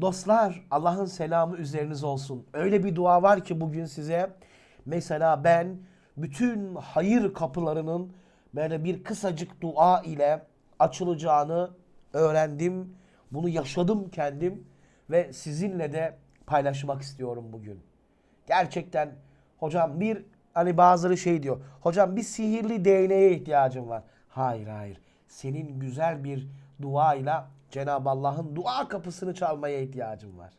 Dostlar Allah'ın selamı üzeriniz olsun. Öyle bir dua var ki bugün size mesela ben bütün hayır kapılarının böyle bir kısacık dua ile açılacağını öğrendim. Bunu yaşadım kendim ve sizinle de paylaşmak istiyorum bugün. Gerçekten hocam bir hani bazıları şey diyor. Hocam bir sihirli değneğe ihtiyacım var. Hayır hayır. Senin güzel bir duayla Cenab-ı Allah'ın dua kapısını çalmaya ihtiyacım var.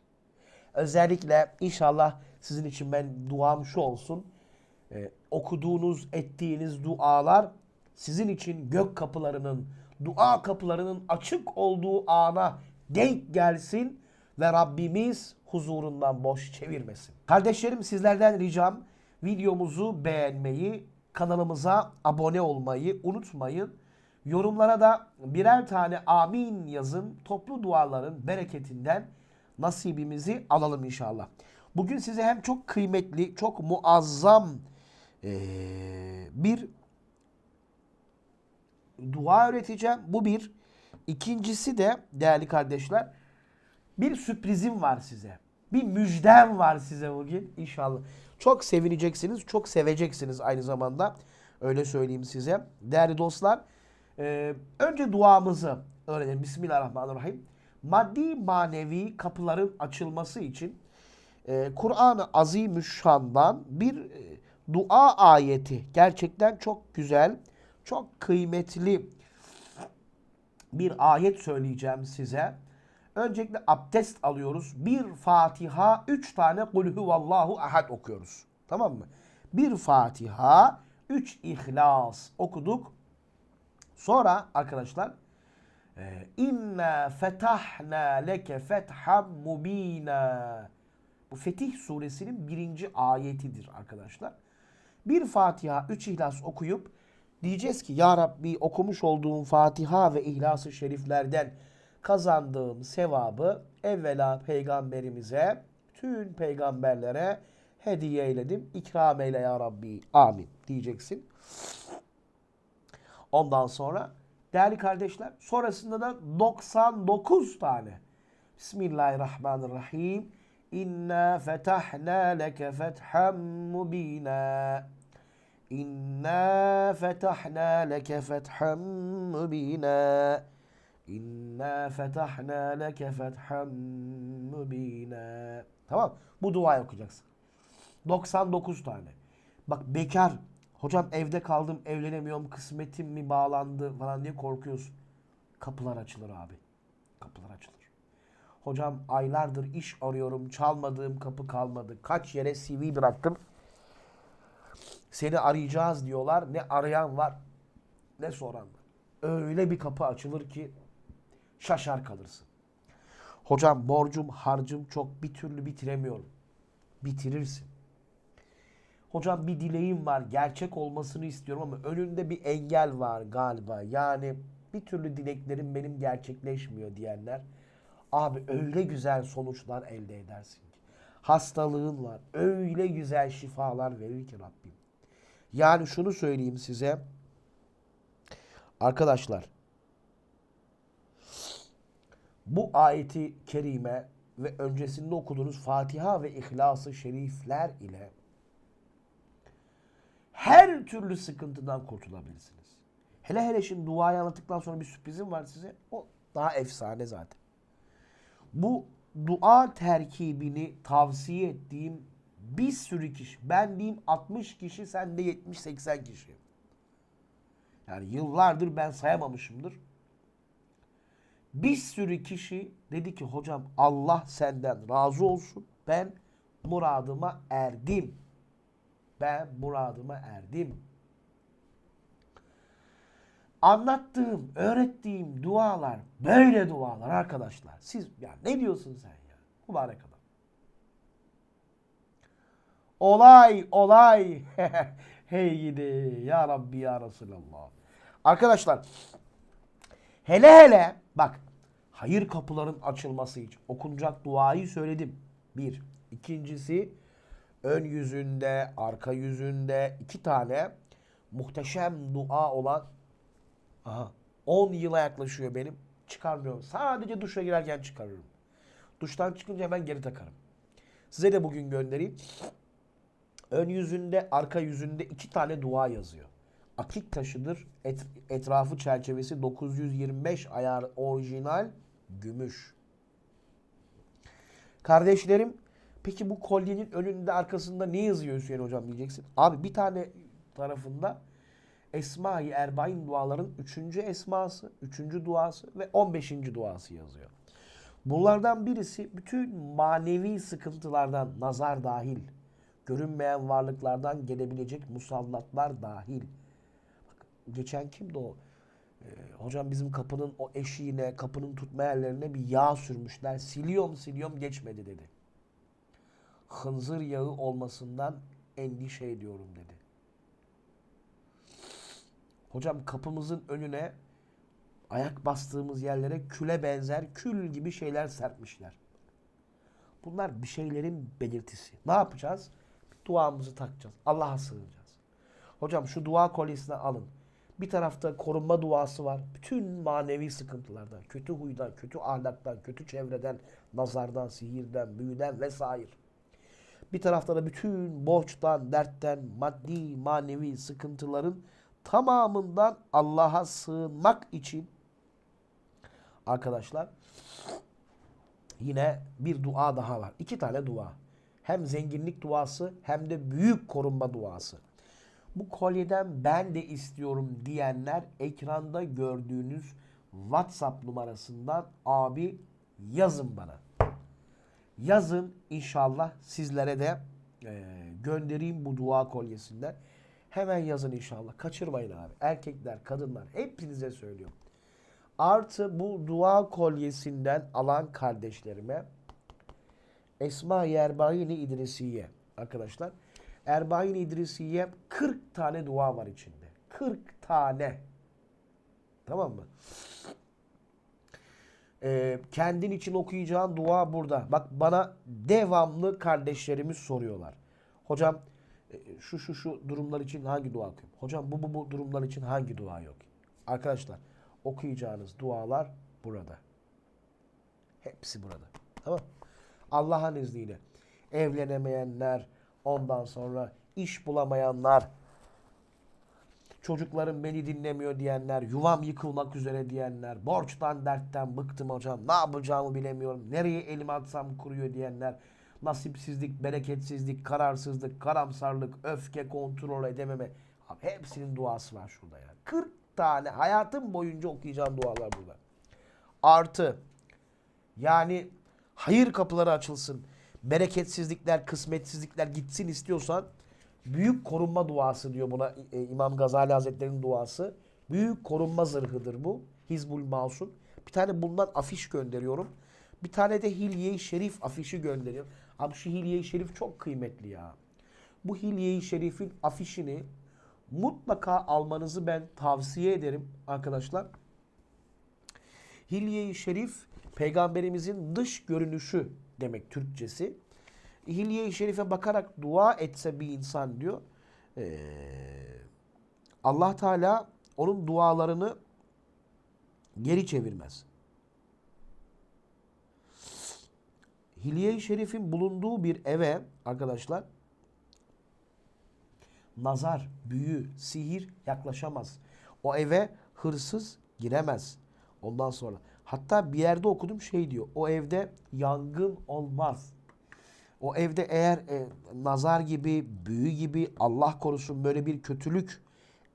Özellikle inşallah sizin için ben duam şu olsun. Ee, okuduğunuz, ettiğiniz dualar sizin için gök kapılarının, dua kapılarının açık olduğu ana denk gelsin ve Rabbimiz huzurundan boş çevirmesin. Kardeşlerim sizlerden ricam videomuzu beğenmeyi, kanalımıza abone olmayı unutmayın. Yorumlara da birer tane amin yazın. Toplu duaların bereketinden nasibimizi alalım inşallah. Bugün size hem çok kıymetli, çok muazzam bir dua öğreteceğim. Bu bir. İkincisi de değerli kardeşler bir sürprizim var size. Bir müjdem var size bugün inşallah. Çok sevineceksiniz, çok seveceksiniz aynı zamanda. Öyle söyleyeyim size. Değerli dostlar, e, önce duamızı öğrenelim. Bismillahirrahmanirrahim. Maddi manevi kapıların açılması için e, Kur'an-ı Azimüşşan'dan bir e, dua ayeti gerçekten çok güzel, çok kıymetli bir ayet söyleyeceğim size. Öncelikle abdest alıyoruz. Bir Fatiha, üç tane Kul huvallahu ahad okuyoruz. Tamam mı? Bir Fatiha, üç İhlas okuduk. Sonra arkadaşlar e, inna fetahna leke fetham mubina. Bu Fetih suresinin birinci ayetidir arkadaşlar. Bir Fatiha, üç İhlas okuyup diyeceğiz ki Ya Rabbi okumuş olduğum Fatiha ve İhlas-ı Şeriflerden kazandığım sevabı evvela peygamberimize, tüm peygamberlere hediye eyledim. İkram eyle ya Rabbi. Amin diyeceksin. Ondan sonra değerli kardeşler sonrasında da 99 tane Bismillahirrahmanirrahim. İnna fetahna leke fethan mubina. İnna fetahna leke fethan mubina. İnna fetahna leke fethan mubina. Tamam. Bu duayı okuyacaksın. 99 tane. Bak bekar. Hocam evde kaldım, evlenemiyorum, kısmetim mi bağlandı falan diye korkuyorsun. Kapılar açılır abi. Kapılar açılır. Hocam aylardır iş arıyorum, çalmadığım kapı kalmadı. Kaç yere CV bıraktım. Seni arayacağız diyorlar. Ne arayan var, ne soran var. Öyle bir kapı açılır ki şaşar kalırsın. Hocam borcum, harcım çok bir türlü bitiremiyorum. Bitirirsin. Hocam bir dileğim var, gerçek olmasını istiyorum ama önünde bir engel var galiba. Yani bir türlü dileklerim benim gerçekleşmiyor diyenler. Abi öyle güzel sonuçlar elde edersin ki. Hastalığın var. Öyle güzel şifalar verir ki Rabbim. Yani şunu söyleyeyim size. Arkadaşlar bu ayeti kerime ve öncesinde okuduğunuz Fatiha ve İhlas-ı Şerifler ile her türlü sıkıntıdan kurtulabilirsiniz. Hele hele şimdi duayı anlattıktan sonra bir sürprizim var size. O daha efsane zaten. Bu dua terkibini tavsiye ettiğim bir sürü kişi. Ben diyeyim 60 kişi, sen de 70-80 kişi. Yani yıllardır ben sayamamışımdır. Bir sürü kişi dedi ki hocam Allah senden razı olsun. Ben muradıma erdim. Ben muradıma erdim. Anlattığım, öğrettiğim dualar böyle dualar arkadaşlar. Siz ya ne diyorsun sen ya? Mübarek adam. Olay, olay. hey gidi ya Rabbi ya Resulallah. Arkadaşlar hele hele bak hayır kapıların açılması için okunacak duayı söyledim. Bir. İkincisi ön yüzünde, arka yüzünde iki tane muhteşem dua olan aha 10 yıla yaklaşıyor benim. Çıkarmıyorum. Sadece duşa girerken çıkarırım. Duştan çıkınca hemen geri takarım. Size de bugün göndereyim. Ön yüzünde, arka yüzünde iki tane dua yazıyor. Akik taşıdır. Et- etrafı çerçevesi 925 ayar orijinal gümüş. Kardeşlerim, peki bu kolyenin önünde arkasında ne yazıyor Hüseyin hocam diyeceksin. Abi bir tane tarafında Esma-i Erbain duaların 3. esması, 3. duası ve 15. duası yazıyor. Bunlardan birisi bütün manevi sıkıntılardan nazar dahil, görünmeyen varlıklardan gelebilecek musallatlar dahil. Bak, geçen kimdi o? Ee, hocam bizim kapının o eşiğine, kapının tutma yerlerine bir yağ sürmüşler. Siliyorum siliyorum geçmedi dedi. Hınzır yağı olmasından endişe ediyorum dedi. Hocam kapımızın önüne ayak bastığımız yerlere küle benzer kül gibi şeyler serpmişler. Bunlar bir şeylerin belirtisi. Ne yapacağız? Duamızı takacağız. Allah'a sığınacağız. Hocam şu dua kolyesini alın. Bir tarafta korunma duası var. Bütün manevi sıkıntılardan, kötü huydan, kötü ahlaktan, kötü çevreden, nazardan, sihirden, büyüden vesaire. Bir tarafta da bütün borçtan, dertten, maddi, manevi sıkıntıların tamamından Allah'a sığınmak için arkadaşlar yine bir dua daha var. İki tane dua. Hem zenginlik duası hem de büyük korunma duası. Bu kolyeden ben de istiyorum diyenler ekranda gördüğünüz WhatsApp numarasından abi yazın bana. Yazın inşallah sizlere de e, göndereyim bu dua kolyesinden. Hemen yazın inşallah. Kaçırmayın abi. Erkekler, kadınlar hepinize söylüyorum. Artı bu dua kolyesinden alan kardeşlerime Esma-i Erbain-i İdrisiye arkadaşlar. Erbain İdrisiye 40 tane dua var içinde. 40 tane. Tamam mı? Ee, kendin için okuyacağın dua burada. Bak bana devamlı kardeşlerimiz soruyorlar. Hocam e, şu şu şu durumlar için hangi dua okuyayım? Hocam bu bu bu durumlar için hangi dua yok? Arkadaşlar okuyacağınız dualar burada. Hepsi burada. Tamam. Allah'ın izniyle evlenemeyenler, ondan sonra iş bulamayanlar, çocuklarım beni dinlemiyor diyenler, yuvam yıkılmak üzere diyenler, borçtan dertten bıktım hocam, ne yapacağımı bilemiyorum, nereye elimi atsam kuruyor diyenler, nasipsizlik, bereketsizlik, kararsızlık, karamsarlık, öfke, kontrol edememe. Abi hepsinin duası var şurada ya. 40 tane hayatım boyunca okuyacağım dualar burada. Artı yani hayır kapıları açılsın. Bereketsizlikler, kısmetsizlikler gitsin istiyorsan büyük korunma duası diyor buna e, İmam Gazali Hazretleri'nin duası. Büyük korunma zırhıdır bu. Hizbul Masun. Bir tane bundan afiş gönderiyorum. Bir tane de Hilye-i Şerif afişi gönderiyorum. Abi şu Hilye-i Şerif çok kıymetli ya. Bu Hilye-i Şerif'in afişini mutlaka almanızı ben tavsiye ederim arkadaşlar. Hilye-i Şerif peygamberimizin dış görünüşü demek Türkçesi. Hilye-i Şerif'e bakarak dua etse bir insan diyor. Allah Teala onun dualarını geri çevirmez. Hilye-i Şerif'in bulunduğu bir eve arkadaşlar nazar, büyü, sihir yaklaşamaz. O eve hırsız giremez. Ondan sonra hatta bir yerde okudum şey diyor. O evde yangın olmaz. O evde eğer e, nazar gibi, büyü gibi Allah korusun böyle bir kötülük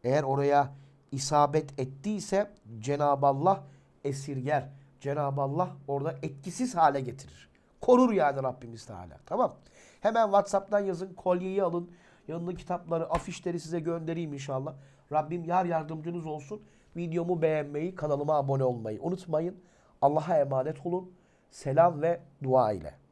eğer oraya isabet ettiyse Cenab-ı Allah esirger. Cenab-ı Allah orada etkisiz hale getirir. Korur yani Rabbimiz Teala. Tamam. Hemen WhatsApp'tan yazın, kolyeyi alın. Yanında kitapları, afişleri size göndereyim inşallah. Rabbim yar yardımcınız olsun. Videomu beğenmeyi, kanalıma abone olmayı unutmayın. Allah'a emanet olun. Selam ve dua ile.